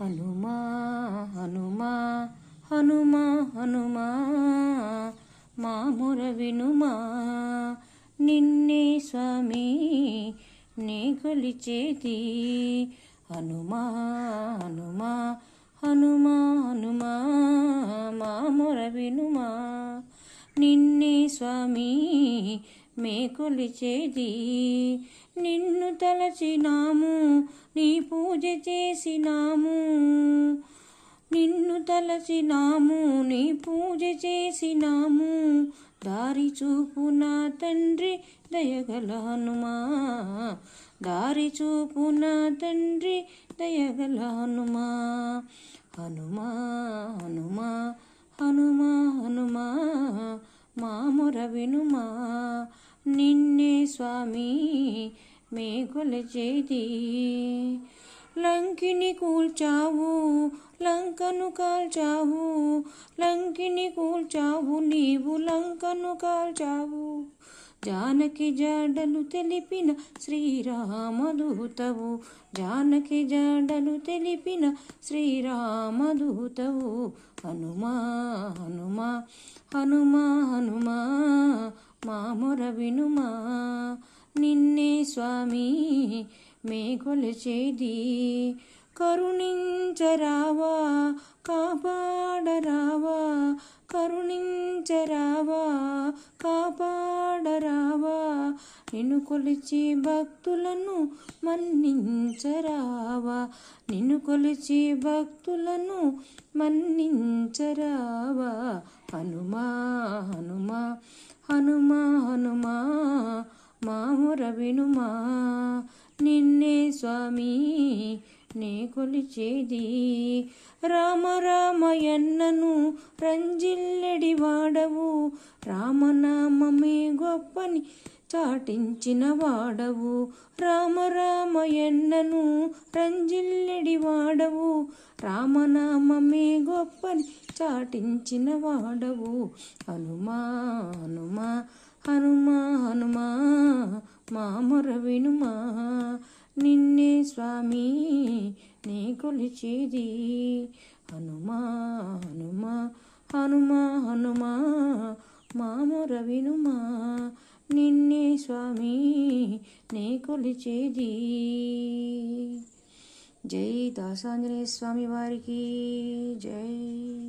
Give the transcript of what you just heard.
హనుమా హనుమా హనుమా హనుమా మా మొర వినుమా నిన్నే స్వామి నే కొలిచేది. హనుమా హనుమా హనుమా హనుమా మా మొర వినుమా నిన్నే స్వామి మే కొలిచేది నిన్ను తలచినాము నీ పూజ చేసినాము. నిన్ను తలచినాము నీ పూజ చేసినాము. దారి చూపు నా తండ్రి దయగల హనుమా. దారి చూపు నా తండ్రి దయగల హనుమా. హనుమా. వెనుమా నిన్నే స్వామి మే కొలచేది లంకిని కూల్చావు లంకను కాల్చావు లంకిని కూల్చావు నీవు లంకను కాల్చావు. జానకి జాడలు తెలిపిన శ్రీరామదూతవు జానకి జాడలు తెలిపిన శ్రీరామదూతవు హనుమా హనుమా హనుమా హనుమా మా మొర వినుమా. నిన్నే స్వామి మే కొలిచేది కరుణించరావా కాపాడరావా కరుణించరావా కాపాడరావా. నిన్ను కొలిచి భక్తులను మన్నించరావా? నిన్ను కొలిచి భక్తులను మన్నించరావా? హనుమా హనుమా హనుమా హనుమా మాముర వినుమా. నిన్నే స్వామి నే కొలిచేది. రామరామయన్నను రంజిల్లెడి వాడవు. రామనామమే గొప్పని చాటించిన వాడవు రామ ఎన్నను రంజిల్లెడి వాడవు. రామనామమే గొప్పని చాటించిన వాడవు హనుమా హనుమా హనుమా హనుమా మామర వినుమా. నిన్నే స్వామి నీ కొలిచేది. హనుమా హనుమా హనుమా హనుమా మామర వినుమా. స్వామి నే కొలిచేది. జై దాసాంజనేయ స్వామి వారికి. జై.